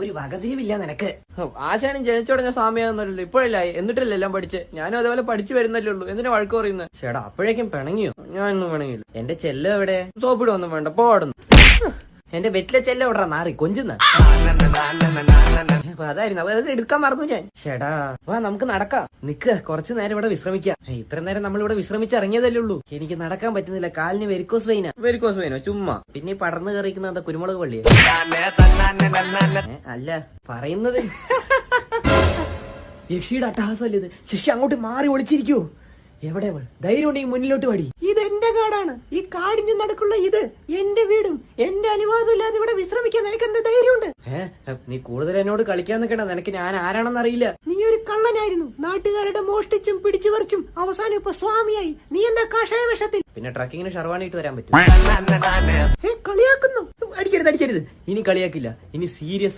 ഒരു വകതിരിവില്ല നിനക്ക്. ആശാനും ജനിച്ചുടഞ്ഞ സ്വാമിയാണെന്നല്ലോ ഇപ്പോഴല്ല? എന്നിട്ടല്ലേ എല്ലാം പഠിച്ച്? ഞാനും അതേപോലെ പഠിച്ചു വരുന്നല്ലേ ഉള്ളൂ. എന്തിനാ വഴക്ക് പറയുന്നത് ചേടാ അപ്പോഴേക്കും പിണങ്ങിയോ? ഞാനൊന്നും പിണങ്ങിയില്ല. എന്റെ ചെല്ല എവിടെ? സോപ്പിടുവൊന്നും വേണ്ട പോടുന്നു. എന്റെ വെറ്റിലെ ചെല്ല വിടറ നാറി കൊഞ്ചുന്ന. അപ്പൊ അതായിരുന്നു. അപ്പൊ അത് എടുക്കാൻ മറന്നു ഞാൻ. ചേടാ വാ നമുക്ക് നടക്കാം. നിക്ക് കുറച്ചു നേരം ഇവിടെ വിശ്രമിക്കാം. ഇത്ര നേരം നമ്മൾ ഇവിടെ വിശ്രമിച്ചിറങ്ങിയതല്ലേ ഉള്ളൂ. എനിക്ക് നടക്കാൻ പറ്റുന്നില്ല. കാലിന് വെരിക്കോസ് വെയിന വെരിക്കോസ് വെയിനോ ചുമ്മാ. പിന്നെ പടർന്നു കയറിക്കുന്ന എന്താ കുരുമുളക് പള്ളി അല്ല പറയുന്നത്. യക്ഷിയുടെ അട്ടഹാസമല്ലേ ഇത്? ശിക്ഷ അങ്ങോട്ട് മാറി ഒളിച്ചിരിക്കൂ. എവിടെ അവൾ? ധൈര്യം ഉണ്ടെങ്കിൽ മുന്നിലോട്ട് പാടി ഇത് എന്റെ കാടാണ്. ഈ കാടിന്റെ നടക്കുള്ള ഇത്. എന്റെ വീടും. എന്റെ അനുവാദം ഇല്ലാതെ ഇവിടെ വിശ്രമിക്കാൻ നിനക്ക് എന്ത് ധൈര്യമുണ്ട് ഏഹ് നീ കൂടുതൽ എന്നോട് കളിക്കാൻ നിൽക്കണ്ട. നിനക്ക് ഞാൻ ആരാണെന്ന് അറിയില്ല. നീ ഒരു കള്ളനായിരുന്നു. നാട്ടുകാരുടെ മോഷ്ടിച്ചും പിടിച്ചു പറിച്ചും അവസാനം ഇപ്പൊ സ്വാമിയായി. നീ എന്താ കാഷായ വിഷത്തിൽ? പിന്നെ ട്രക്കിങ്ങിന് ഷർവാണിട്ട് വരാൻ പറ്റും കളിയാക്കുന്നു. അടിക്കരുത് അടിക്കരുത്. ഇനി കളിയാക്കില്ല. ഇനി സീരിയസ്